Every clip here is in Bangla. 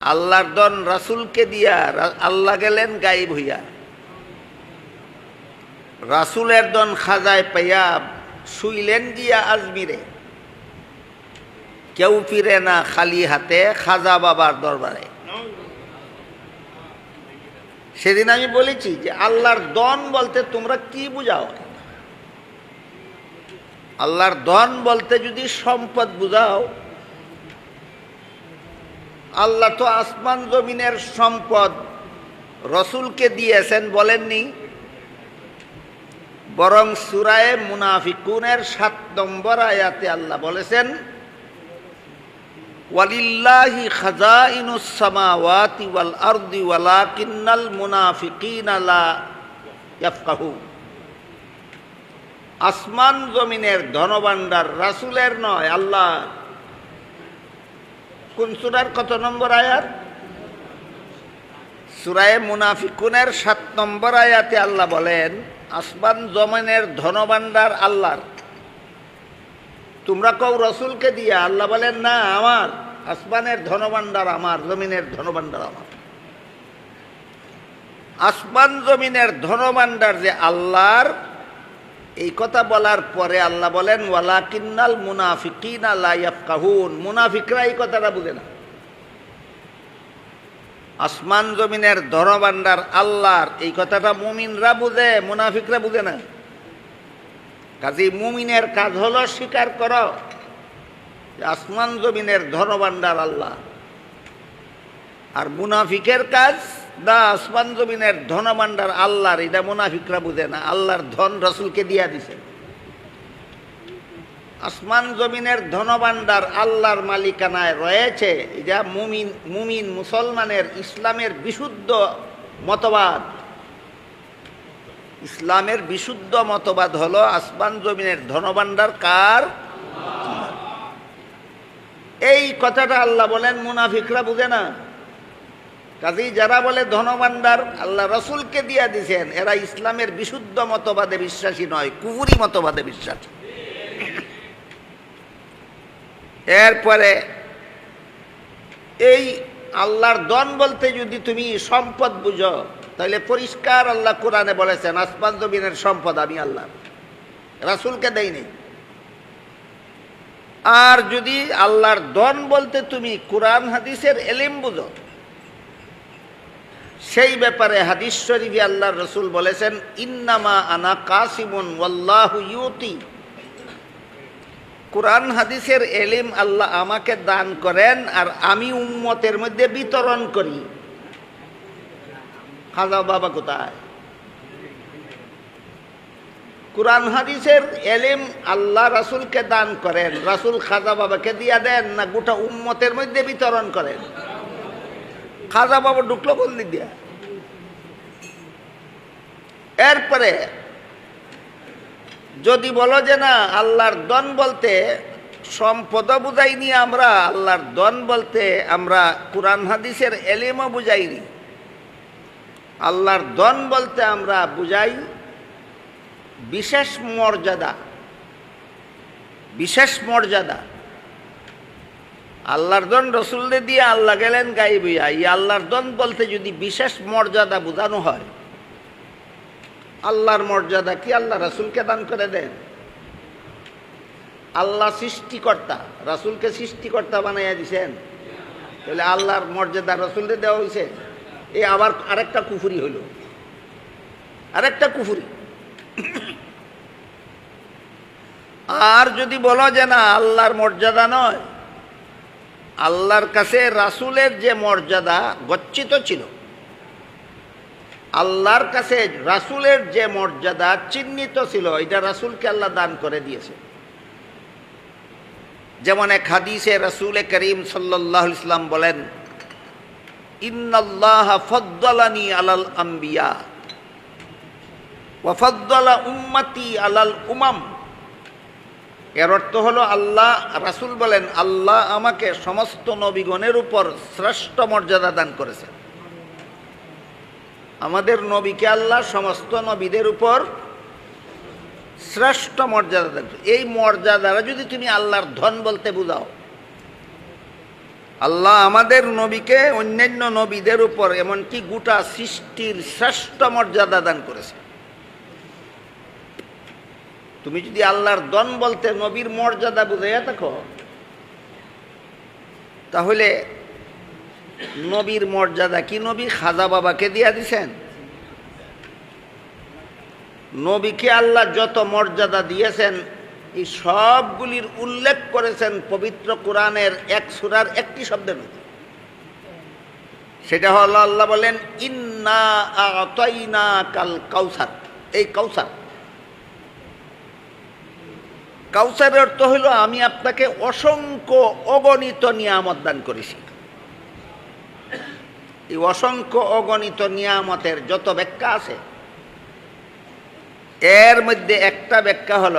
আল্লাহর দন রাসুলকে দিয়া আল্লাহ গেলেন গাইব হইয়া। রাসুলের দন খাজায় পাইয়া শুইলেন গিয়া আজমিরে। কেউ ফিরে না খালি হাতে খাজা বাবার দরবারে। সেদিন আমি বলেছি যে আল্লাহর দন বলতে তোমরা কি বুঝাও? আল্লাহর দন বলতে যদি সম্পদ বুঝাও আল্লাহ তো আসমান জমিনের সম্পদ রসুলকে দিয়েছেন বলেননি। বরং সুরায় মুনাফিকুনের সাত নম্বর আয়াতে আল্লাহ বলেছেন, ওয়ালিল্লাহি খাজাইনুস সামাওয়াতি ওয়াল আরদি ওয়ালাকিন্নাল মুনাফিকিনা লা ইয়াফকাহু আসমান জমিনের ধনভাণ্ডার রাসুলের নয়, আল্লাহ কোন সুরার কত নম্বর আয়াত? সুরায় মুনাফিকুনের সাত নম্বর আয়াতে আল্লাহ বলেন, আসমান জমিনের ধনভাণ্ডার আল্লাহর। তোমরা কও রসুলকে দিয়ে? আল্লাহ বলেন, না, আমার। আসমানের ধনভাণ্ডার আমার, জমিনের ধনভাণ্ডার আমার। আসমান জমিনের ধনভাণ্ডার যে আল্লাহর এই কথা বলার পরে আল্লাহ বলেন ওয়ালা কিন্নাল মুনাফিকিন কাহুন মুনাফিকরা এই কথাটা বুঝে না। আসমান জমিনের ধনভাণ্ডার আল্লাহর, এই কথাটা মুমিনরা বুঝে, মুনাফিকরা বুঝে না। কাজে মুমিনের কাজ হলো স্বীকার কর আসমান জমিনের ধনভাণ্ডার আল্লাহ। আর মুনাফিকের কাজ না আসমান জমিনের ধনভাণ্ডার আল্লাহর, এটা মুনাফিকরা বুঝে না, আল্লাহর ধন রসুলকে দিয়া দিছে। আসমান জমিনের ধনভাণ্ডার আল্লাহর মালিকানায় রয়েছে, এটা মুমিন মুমিন মুসলমানের ইসলামের বিশুদ্ধ মতবাদ। ইসলামের বিশুদ্ধ মতবাদ হলো আসমান জমিনের ধনভাণ্ডার কার? এই কথাটা আল্লাহ বলেন, মুনাফিকরা বুঝে না। কাজেই যারা বলে ধনভাণ্ডার আল্লাহ রসুলকে দিয়া দিছেন, এরা ইসলামের বিশুদ্ধ মতবাদে বিশ্বাসী নয় কুহুরি মতবাদে বিশ্বাসী। এরপরে, এই আল্লাহর দন বলতে যদি তুমি সম্পদ বুঝো, তাহলে পরিষ্কার আল্লাহ কোরআনে বলেছেন, আসমান জমিনের সম্পদ আমি আল্লাহ। রাসুলকে দেয়নি। আর যদি আল্লাহর দন বলতে তুমি কোরআন, হাদিসের এলিম বুঝো সেই ব্যাপারে হাদিস শরীফে আল্লাহর রসুল বলেছেন, ইন্নামা আনা কাসিমুন ওয়াল্লাহু ইউতি। কোরআন হাদিসের এলিম আল্লাহ আমাকে দান করেন আর আমি উম্মতের মধ্যে বিতরণ করি। খাজা বাবা কোথায়? কোরআন হাদিসের এলিম আল্লাহ রাসুলকে দান করেন। রাসুল খাজা বাবাকে দিয়া দেন না, গোটা উম্মতের মধ্যে বিতরণ করেন। খাজা বাবা ঢুকলো কোন দিয়া? এরপরে যদি বলো যে না, আল্লাহর দন বলতে সম্পদ বুঝাইনি আমরা, আল্লাহর দন বলতে আমরা কোরআন হাদিসের এলিমও বুঝাইনি। আল্লাহর দন বলতে আমরা বুঝাই বিশেষ মর্যাদা বিশেষ মর্যাদা। আল্লাহর দন রসুলদের দিয়ে আল্লাহ গেলেন গাইবিয়া এই আল্লাহর দন বলতে যদি বিশেষ মর্যাদা বোঝানো হয়, আল্লাহর মর্যাদা কি? আল্লাহ রাসুলকে দান করে দেন। আল্লাহ সৃষ্টিকর্তা, রাসুলকে সৃষ্টিকর্তা বানাইয়া দিছেন। তাহলে আল্লাহর মর্যাদা রসুলকে দেওয়া হয়েছে এ আবার আরেকটা কুফুরি হইল। আরেকটা কুফুরি। আর যদি বলো যে না, আল্লাহর মর্যাদা নয় আল্লাহর কাছে রাসুলের যে মর্যাদা গচ্ছিত ছিল, আল্লাহর কাছে রাসুলের যে মর্যাদা চিহ্নিত ছিল, এটা রাসুলকে আল্লাহ দান করে দিয়েছে। যেমন এক হাদিসে রাসুলে করিম সাল্লাহ ইসলাম বলেন, ইন্নাল্লাহ ফদ্দালানি আলাল আম্বিয়া ওয়াফদ্দালা উম্মতি আলাল উমাম। এর অর্থ হলো আল্লাহ, রাসুল বলেন, আল্লাহ আমাকে সমস্ত নবীগণের উপর শ্রেষ্ঠ মর্যাদা দান করেছেন আমাদের নবীকে আল্লাহ সমস্ত নবীদের উপর শ্রেষ্ঠ মর্যাদা দেন এই মর্যাদারা যদি তুমি আল্লাহর ধন বলতে বুঝাও, আল্লাহ আমাদের নবীকে অন্যান্য নবীদের উপর এমনকি গোটা সৃষ্টির শ্রেষ্ঠ মর্যাদা দান করেছে। তুমি যদি আল্লাহর দন বলতে নবীর মর্যাদা বুঝাইয়া থাকো, তাহলে নবীর মর্যাদা কি নবী? খাজা বাবাকে দিয়া দিছেন। নবীকে আল্লাহ যত মর্যাদা দিয়েছেন, এই সবগুলির উল্লেখ করেছেন পবিত্র কোরআনের এক সুরার একটি শব্দের মধ্যে। সেটা হল আল্লাহ বলেন, ইন্না কাল কাউসার। এই কাউসার কাউসারের অর্থ হলো আমি আপনাকে অসংখ্য অগণিত নিয়ামত দান করেছি। এই অসংখ্য অগণিত নিয়ামতের যত ব্যাখ্যা আছে, এর মধ্যে একটা ব্যাখ্যা হল,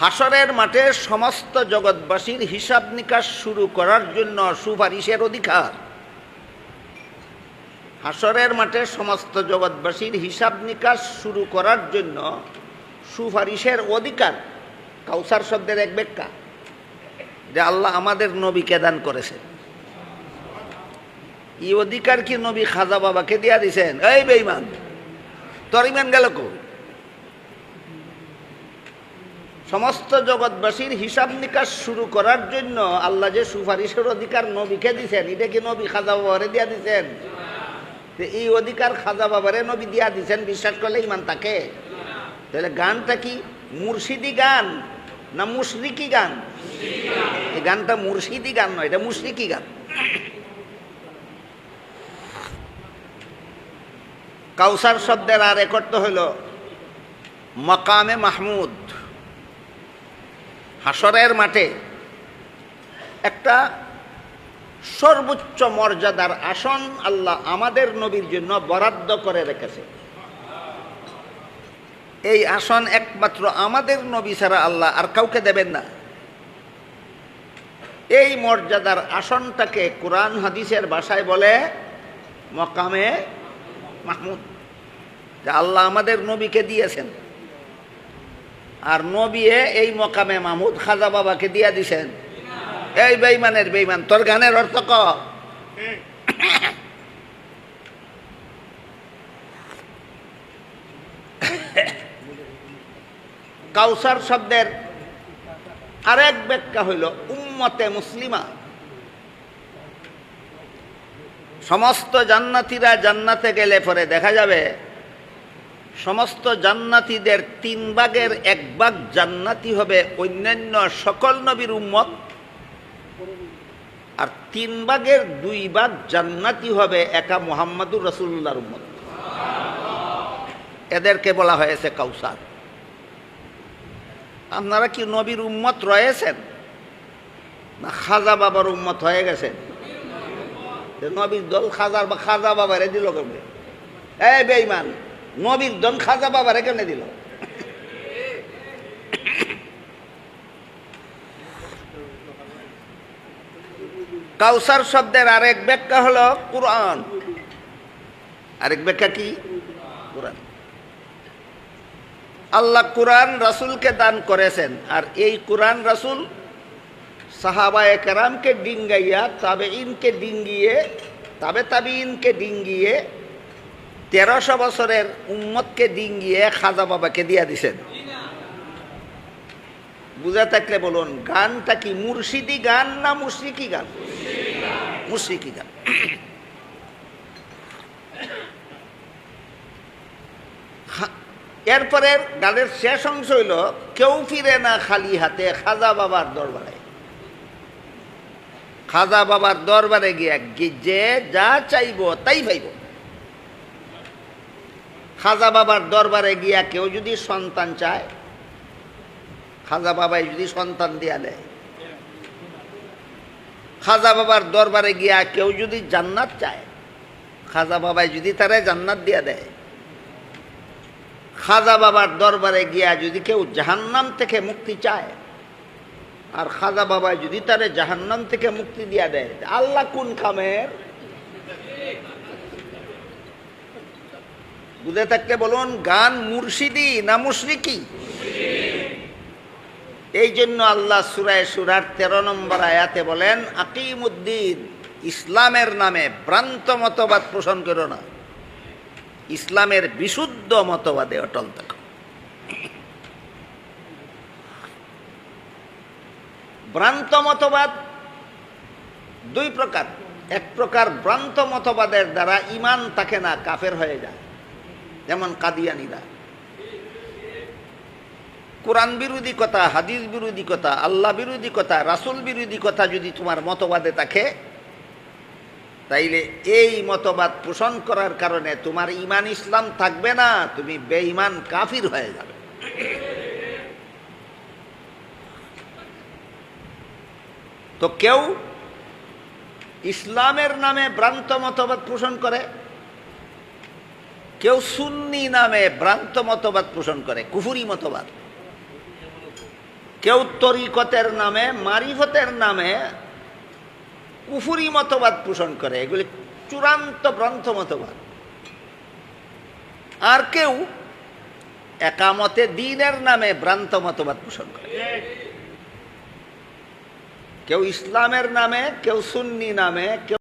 হাসরের মাঠে সমস্ত জগৎবাসীর হিসাব নিকাশ শুরু করার জন্য সুপারিশের অধিকার। হাসরের মাঠে সমস্ত জগৎবাসীর হিসাব নিকাশ শুরু করার জন্য সুপারিশের অধিকার। কাউসার শব্দের এক ব্যাখ্যা। যে আল্লাহ আমাদের নবীকে দান করেছেন। এই অধিকার কি নবী খাজা বাবাকে দিয়া দিছেন? এই বেইমান তোর ইমান গেল কো সমস্ত জগৎবাসীর হিসাব নিকাশ শুরু করার জন্য আল্লাহ যে সুপারিশের অধিকার নবীকে দিছেন, এটা কি নবী খাজা বাবারে দিয়া দিছেন? এই অধিকার খাজা বাবারে নবী দিয়া দিছেন, বিশ্বাস করলে ইমান তাকে তাহলে গানটা কি? মুর্শিদি গান না মুশরিকি গান? এই গানটা মুর্শিদি গান নয়, এটা মুশরিকি গান। কাউসার শব্দের আর এক অর্থ হইল মকামে মাহমুদ। হাসরের মাঠে একটা সর্বোচ্চ মর্যাদার আসন আল্লাহ আমাদের নবীর জন্য বরাদ্দ করে রেখেছে। এই আসন একমাত্র আমাদের নবী ছাড়া আল্লাহ আর কাউকে দেবেন না। এই মর্যাদার আসনটাকে কোরআন হাদিসের ভাষায় বলে মকামে মাহমুদ। যা আল্লাহ আমাদের নবীকে দিয়েছেন। আর নবিয়ে এই মকামে মাহমুদ খাজা বাবাকে দিয়া দিছেন। এই বেইমানের বেইমান তোর গানের অর্থ ক? কাউসার শব্দের আরেক ব্যাখ্যা হইল, উম্মতে মুসলিমা। সমস্ত জান্নাতিরা জান্নাতে গেলে পরে দেখা যাবে, সমস্ত জান্নাতিদের তিন ভাগের এক ভাগ জান্নাতি হবে অন্যান্য সকল নবীর উম্মত। আর তিন ভাগের দুই ভাগ জান্নাতি হবে একা মোহাম্মদুর রসুল্লাহর উম্মত। এদেরকে বলা হয়েছে কাউসার। আপনারা কি নবীর উম্মত রয়েছেন? না, খাজা বাবার উম্মত হয়ে গেছেন নবীর দল খাজার বা খাজা বাবারে দিল কেমনে? এ বেইমান নবীর দল খাজা বাবারে কেমনে দিল? কাউসার শব্দের আরেক ব্যাখ্যা হলো কোরআন। আরেক ব্যাখ্যা কি কোরআন আল্লাহ কোরআন রাসুলকে দান করেছেন। আর এই কোরআন রাসুল সাহাবায়ে কেরামকে ডিঙ্গাইয়া তাবে ইনকে ডিঙ্গিয়ে, তাবে তাবিনকে ডিঙ্গিয়ে তেরোশো বছরের উম্মতকে ডিঙ্গিয়ে খাজা বাবাকে দিয়া দিছেন। বুঝা থাকলে বলুন, গানটা কি মুর্শিদি গান না মুশরিকি গান? মুশরিকি গান। এরপরে গানের শেষ অংশ হইল, কেউ ফিরে না খালি হাতে খাজা বাবার দরবারে। খাজা বাবার দরবারে গিয়া যে যা চাইব তাই পাইব। খাজা বাবার দরবারে গিয়া কেউ যদি সন্তান চায়, খাজা বাবাই যদি সন্তান দিয়া দেয়। খাজা বাবার দরবারে গিয়া কেউ যদি জান্নাত চায়, খাজা বাবাই যদি তারা জান্নাত দিয়া দেয়। খাজা বাবার দরবারে গিয়া যদি কেউ জাহান্নাম থেকে মুক্তি চায়, আর খাজা বাবা যদি তারে জাহান্নাম থেকে মুক্তি দিয়া দেয় আল্লাহ কোন খামের? বুঝে থাকতে বলুন, গান মুর্শিদি না মুশরিকি? এই জন্য আল্লাহ সুরায় সুরার তেরো নম্বর আয়াতে বলেন, আকিমুদ্দিন ইসলামের নামে ভ্রান্ত মতবাদ পোষণ করো না। ইসলামের বিশুদ্ধ মতবাদে অটল থাকো। ভ্রান্ত মতবাদ দুই প্রকার। এক প্রকার ভ্রান্ত মতবাদের দ্বারা ইমান থাকে না, কাফের হয়ে যায়। যেমন কাদিয়ানিরা। কোরআন বিরোধী কথা, হাদিস বিরোধী কথা, আল্লাহ বিরোধী কথা, রাসুল বিরোধী কথা যদি তোমার মতবাদে থাকে তাইলে এই মতবাদ পোষণ করার কারণে তোমার ইমান ইসলাম থাকবে না, তুমি বেঈমান কাফির হয়ে যাবে। তো কেউ ইসলামের নামে ভ্রান্ত মতবাদ পোষণ করে, কেউ সুন্নি নামে ভ্রান্ত মতবাদ পোষণ করে, কুফুরি মতবাদ। কেউ তরিকতের নামে, মারিফতের নামে কুফুরি মতবাদ পোষণ করে, এগুলি চূড়ান্ত গ্রন্থ মতবাদ। আর কেউ একামতে দিনের নামে ভ্রান্ত মতবাদ পোষণ করে। কেউ ইসলামের নামে, কেউ সুন্নি নামে, কেউ